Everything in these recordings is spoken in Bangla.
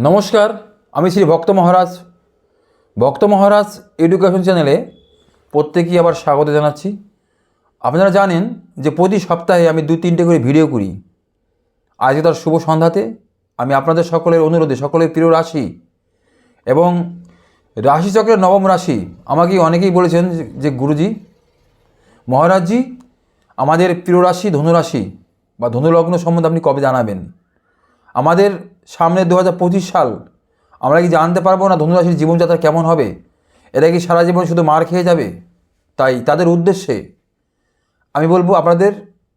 নমস্কার, আমি শ্রী ভক্ত মহারাজ। ভক্ত মহারাজ এডুকেশন চ্যানেলে প্রত্যেকেই আবার স্বাগত জানাচ্ছি। আপনারা জানেন যে প্রতি সপ্তাহে আমি দু, তিনটে করে ভিডিও করি। আজকে তার শুভ সন্ধ্যাতে আমি আপনাদের সকলের অনুরোধে, সকলের প্রিয় রাশি এবং রাশিচক্রের নবম রাশি আমাকে অনেকেই বলেছেন যে- গুরুজি, মহারাজজি, আমাদের প্রিয় রাশি ধনুরাশি বা ধনুলগ্ন সম্বন্ধে আপনি কবে জানাবেন? আমাদের সামনে দু হাজার পঁচিশ সাল। আমরা কি জানতে পারব না ধনুরাশির জীবনযাত্রা কেমন হবে? এরা কি সারা জীবন শুধু মার খেয়ে যাবে? তাই তাদের উদ্দেশ্যে আমি বলব আপনাদের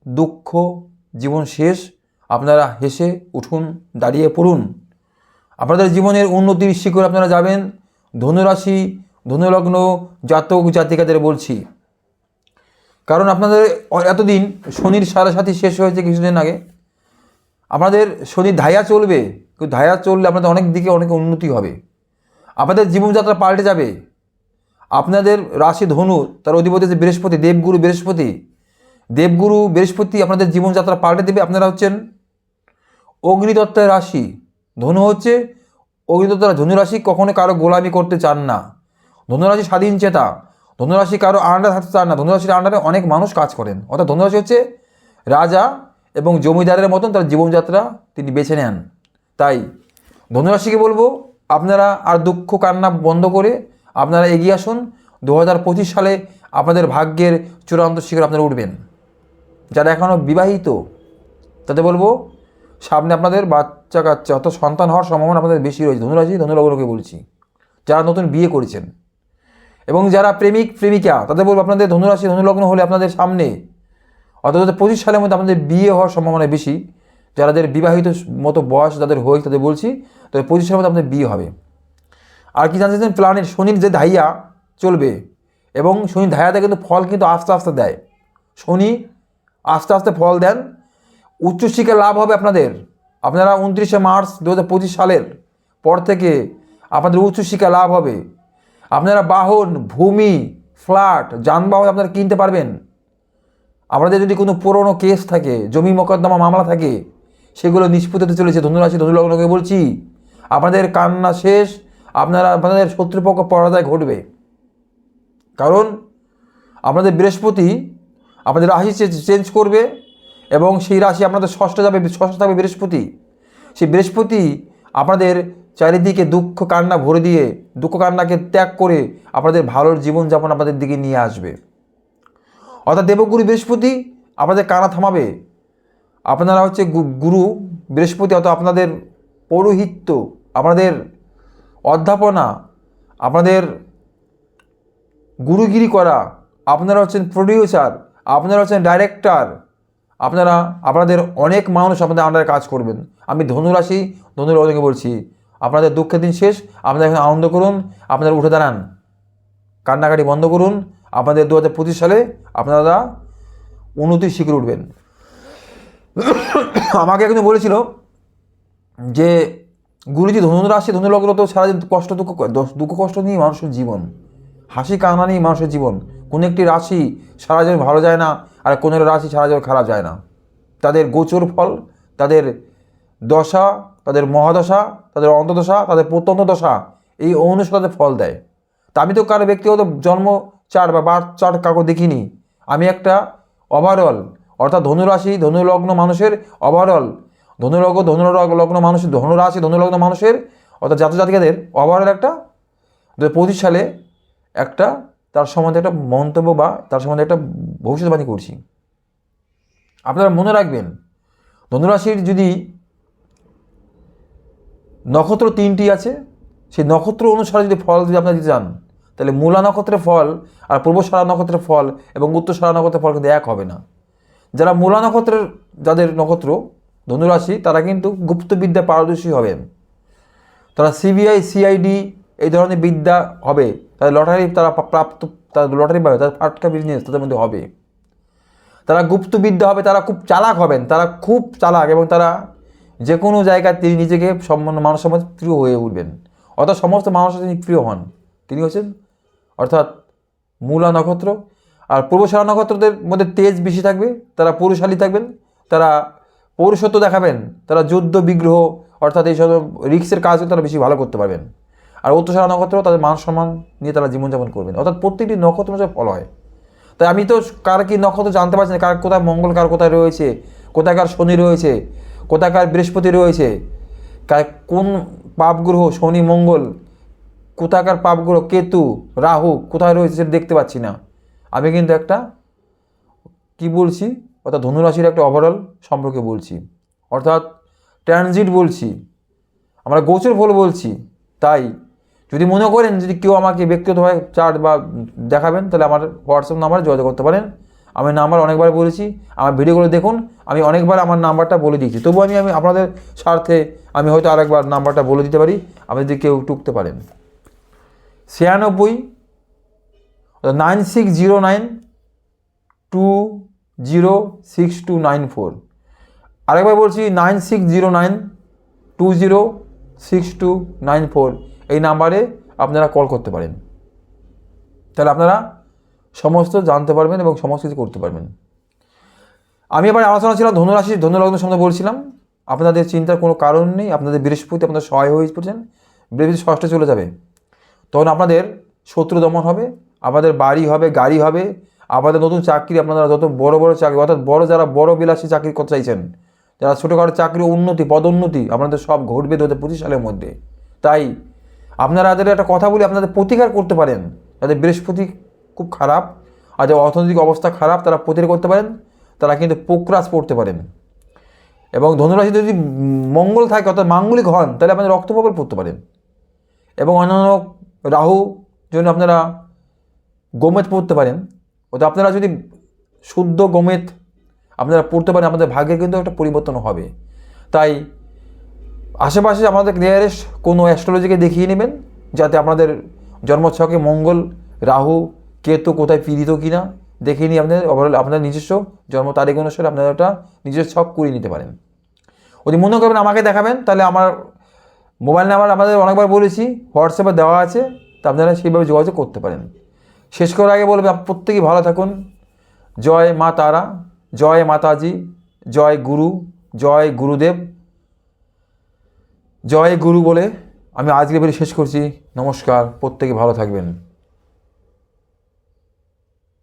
দুঃখ, জীবন শেষ, আপনারা হেসে উঠুন, দাঁড়িয়ে পড়ুন। আপনাদের জীবনের উন্নতির শিখরে আপনারা যাবেন। ধনুরাশি, ধনুলগ্ন জাতক জাতিকাদের বলছি। কারণ আপনাদের এতদিন শনির সাড়ে সাথী শেষ হয়েছে কিছুদিন আগে। আপনাদের শনি ধায়া চলবে। কিন্তু ধায়া চললে আপনাদের অনেক দিকে অনেক উন্নতি হবে। আপনাদের জীবনযাত্রা পাল্টে যাবে। আপনাদের রাশি ধনু, তার অধিপতি হচ্ছে বৃহস্পতি, দেবগুরু বৃহস্পতি। দেবগুরু বৃহস্পতি আপনাদের জীবনযাত্রা পাল্টে দেবে। আপনারা হচ্ছেন অগ্নিতত্ত্বের রাশি। ধনু হচ্ছে অগ্নিতত্ত্বের ধনুরাশি কখনো কারও গোলামি করতে চান না। ধনুরাশি স্বাধীন চেতা। ধনুরাশি কারও আন্ডার থাকতে চান না। ধনুরাশির আন্ডারে অনেক মানুষ কাজ করেন। অর্থাৎ ধনুরাশি হচ্ছে রাজা এবং জমিদারের মতন তার জীবনযাত্রা তিনি বেছে নেন। তাই ধনুরাশিকে বলব, আপনারা আর দুঃখ কান্না বন্ধ করে আপনারা এগিয়ে আসুন। দু হাজার পঁচিশ সালে আপনাদের ভাগ্যের চূড়ান্ত শিখরে আপনারা উঠবেন। যারা এখনও বিবাহিত তাতে বলব, সামনে আপনাদের বাচ্চা কাচ্চা অর্থাৎ সন্তান হওয়ার সম্ভাবনা আপনাদের বেশি রয়েছে। ধনুরাশি, ধনুলগ্নকে বলছি। যারা নতুন বিয়ে করেছেন এবং যারা প্রেমিক, প্রেমিকা, তাদের বলব আপনাদের ধনুরাশি, ধনুলগ্ন হলে আপনাদের সামনে অর্থাৎ পঁচিশ সালের মধ্যে আপনাদের বিয়ে হওয়ার সম্ভাবনা বেশি। যাদের বিবাহিত মতো বয়স যাদের হয়েছে তাদের বলছি তবে পঁচিশ সালের মধ্যে আপনাদের বিয়ে হবে। আর কি জানতেছেন প্ল্যানেট শনির যে ধাইয়া চলবে এবং শনির ধাইয়াতে কিন্তু ফল কিন্তু আস্তে আস্তে দেয়। শনি আস্তে আস্তে ফল দেন। উচ্চশিক্ষা লাভ হবে আপনাদের। আপনারা উনত্রিশে মার্চ দু হাজার পঁচিশ সালের পর থেকে আপনাদের উচ্চশিক্ষা লাভ হবে। আপনারা বাহন, ভূমি, ফ্ল্যাট, যানবাহন আপনারা কিনতে পারবেন। আপনাদের যদি কোনো পুরনো কেস থাকে, জমি মোকদ্দমা মামলা থাকে সেগুলো নিষ্পত্তি হতে চলেছে। ধনুরাশি, ধনুলগ্নকে বলছি। আপনাদের কান্না শেষ, আপনারা, আপনাদের শত্রুপক্ষ পরাজয় ঘটবে। কারণ আপনাদের বৃহস্পতি আপনাদের রাশি চেঞ্জ করবে এবং সেই রাশি আপনাদের ষষ্ঠ যাবে, ষষ্ঠ থাকবে বৃহস্পতি। সেই বৃহস্পতি আপনাদের চারিদিকে দুঃখ, কান্না ভরে দিয়ে, দুঃখ, কান্নাকে ত্যাগ করে আপনাদের ভালোর জীবনযাপন আপনাদের দিকে নিয়ে আসবে। অর্থাৎ দেবগুরু বৃহস্পতি আপনাদের কানা থামাবে। আপনারা হচ্ছে গুরু, বৃহস্পতি, অর্থাৎ আপনাদের পৌরোহিত্য, আপনাদের অধ্যাপনা, আপনাদের গুরুগিরি করা, আপনারা হচ্ছেন প্রডিউসার আপনারা হচ্ছেন ডাইরেক্টর আপনারা, আপনাদের অনেক মানুষ আপনাদের আন্ডারে কাজ করবেন। আমি ধনুরাশি ধনুরাশিকে বলছি, আপনাদের দুঃখের দিন শেষ, আপনারা এখন আনন্দ করুন, আপনারা উঠে দাঁড়ান। কান্নাকাটি বন্ধ করুন, আপনাদের দু হাজার পঁচিশ সালে আপনারা উন্নতির শিখরে উঠবেন। আমাকে একজন বলেছিল যে, গুরুজি ধনুরাশি ধনুলগ্ন তো সারাদিন কষ্ট, দুঃখ দুঃখ, কষ্ট নিয়ে মানুষের জীবন। হাসি, কান্না নিয়ে মানুষের জীবন। কোনো একটি রাশি সারা জীবন ভালো যায় না, আর কোনো রাশি সারা জীবন খারাপ যায় না। তাদের গোচর ফল, তাদের দশা, তাদের মহাদশা, তাদের অন্তদশা, তাদের প্রত্যন্ত দশা এই অনুসারে তাদের ফল দেয়। তা আমি তো কারও ব্যক্তিগত জন্ম চার বা বার চার কাউকে দেখিনি। আমি একটা ওভারঅল অর্থাৎ ধনুরাশি, ধনুলগ্ন মানুষের ওভারঅল ধনুলগ্ন ধনুলগ্ন মানুষের, ধনুরাশি, ধনুলগ্ন মানুষের, অর্থাৎ জাতক জাতিকাদের ওভারঅল একটা, দু হাজার পঁচিশ সালে একটা তার সম্বন্ধে একটা মন্তব্য বা তার সম্বন্ধে একটা ভবিষ্যৎবাণী করছি। আপনারা মনে রাখবেন, ধনুরাশির যদি নক্ষত্র তিনটি আছে, সেই নক্ষত্র অনুসারে যদি ফল যদি আপনারা দিতে চান, তাহলে মূলা নক্ষত্রের ফল আর পূর্ব সারা নক্ষত্রের ফল এবং উত্তর সারা নক্ষত্রের ফল কিন্তু এক হবে না। যারা মূলা নক্ষত্রের, যাদের নক্ষত্র, ধনুরাশি, তারা কিন্তু গুপ্তবিদ্যা পারদর্শী হবেন তারা সিবিআই সিআইডি এই ধরনের বিদ্যা হবে। তাদের লটারি, তারা প্রাপ্ত তাদের লটারি পাবে, তাদের ফাটকা বিজনেস তাদের মধ্যে হবে। তারা গুপ্তবিদ্যা হবে, তারা খুব চালাক হবেন, তারা খুব চালাক এবং তারা যে কোনো জায়গায় তিনি নিজেকে সম্মান মানুষ সমাজ প্রিয় হয়ে উঠবেন। অর্থাৎ সমস্ত মানুষের তিনি প্রিয় হন। তিনি হচ্ছেন অর্থাৎ মূলা নক্ষত্র আর পূর্বশালা নক্ষত্রদের মধ্যে তেজ বেশি থাকবে, তারা পুরুষালী থাকবেন, তারা পৌরুষত্ব দেখাবেন, তারা যুদ্ধ, বিগ্রহ, অর্থাৎ এই সব রিক্সের কাজও তারা বেশি ভালো করতে পারবেন। আর উত্তরসারা নক্ষত্র তাদের মান সম্মান নিয়ে তারা জীবনযাপন করবেন। অর্থাৎ প্রত্যেকটি নক্ষত্র অনুযায়ী ফল হয় তাই আমি তো কার কি নক্ষত্র জানতে পারছি না, কার কোথায় মঙ্গল, কার কোথায় রয়েছে, কোথায় কার শনি রয়েছে, কোথায় কার বৃহস্পতি রয়েছে, কার কোন পাপ গ্রহ শনি, মঙ্গল কোথাকার পাপ গ্রহ কেতু, রাহু, কোথায় রয়েছে সেটা দেখতে পাচ্ছি না। আমি কিন্তু একটা, কি বলছি? অর্থাৎ ধনুরাশির একটা ওভারঅল সম্পর্কে বলছি। অর্থাৎ ট্রানজিট বলছি। আমরা গোচর ফল বলছি। তাই যদি মনে করেন যদি কেউ আমাকে ব্যক্তিগতভাবে চার্ট বা দেখাবেন, তাহলে আমার হোয়াটসঅ্যাপ নাম্বারে যোগাযোগ করতে পারেন। আমি নাম্বার অনেকবার বলেছি। আমার ভিডিওগুলো দেখুন। আমি অনেকবার আমার নাম্বারটা বলে দিয়েছি। তবু আমি আমি আপনাদের স্বার্থে আমি হয়তো আরেকবার নাম্বারটা বলে দিতে পারি। আপনি যদি কেউ টুকতে পারেন। ছিয়ানব্বই nine six zero nine two zero six two nine four. আরেকবার বলছি nine six zero nine two zero six two nine four. এই নাম্বারে আপনারা কল করতে পারেন। তাহলে আপনারা সমস্ত জানতে পারবেন এবং সমস্ত কিছু করতে পারবেন। আমি এবার আলোচনা ছিলাম ধনুরাশি, ধনুলগ্ন সম্বন্ধে বলছিলাম। আপনাদের চিন্তার কোনো কারণ নেই, আপনাদের বৃহস্পতি আপনাদের সহায় হয়ে পড়ছেন বৃহস্পতি ষষ্ঠে চলে যাবে। তখন আপনাদের শত্রু দমন হবে আপনাদের বাড়ি হবে, গাড়ি হবে, আমাদের নতুন চাকরি আপনারা যত বড় বড় চাকরি, অর্থাৎ বড় যারা বড় বিলাসী চাকরি করতে চাইছেন, যারা ছোটোখাটো চাকরি উন্নতি, পদোন্নতি আপনাদের সব ঘটবে দু হাজার পঁচিশ সালের মধ্যে। তাই আপনারা যাদের একটা কথা বলি, আপনাদের প্রতিকার করতে পারেন। যাদের বৃহস্পতি খুব খারাপ আর যাদের অর্থনৈতিক অবস্থা খারাপ, তারা প্রতিকার করতে পারেন, তারা কিন্তু পোকরাস পড়তে পারেন। এবং ধনুরাশি যদি মঙ্গল থাকে, অর্থাৎ মাঙ্গলিক হন, তাহলে আপনাদের রক্তপ্রবল পড়তে পারেন। এবং অন্যান্য রাহু জন্য আপনারা গোমেদ পড়তে পারেন। ওটা আপনারা যদি শুদ্ধ গোমেদ আপনারা পড়তে পারেন আমাদের ভাগ্যের কিন্তু একটা পরিবর্তন হবে। তাই আশেপাশে আমাদের নিয়ারেস্ট কোনো অ্যাস্ট্রোলজিকে দেখিয়ে নেবেন, যাতে আপনাদের জন্মছকে মঙ্গল, রাহু, কেতু কোথায় পীড়িত কিনা দেখিয়ে নিয়ে আপনাদের ওভারঅল আপনাদের নিজস্ব জন্ম তারিখ অনুসারে আপনারা একটা নিজস্ব ছক করিয়ে নিতে পারেন। যদি মনে করবেন আমাকে দেখাবেন, তাহলে আমার মোবাইল নাম্বার আমাদের অনেকবার বলেছি হোয়াটসঅ্যাপে দেওয়া আছে, তা আপনারা সেইভাবে যোগাযোগ করতে পারেন। শেষ করার আগে বলবে প্রত্যেকেই ভালো থাকুন। জয় মা তারা, জয় মাতাজি, জয় গুরু, জয় গুরুদেব, জয় গুরু বলে আমি আজকে বেরিয়ে শেষ করছি। নমস্কার, প্রত্যেকে ভালো থাকবেন।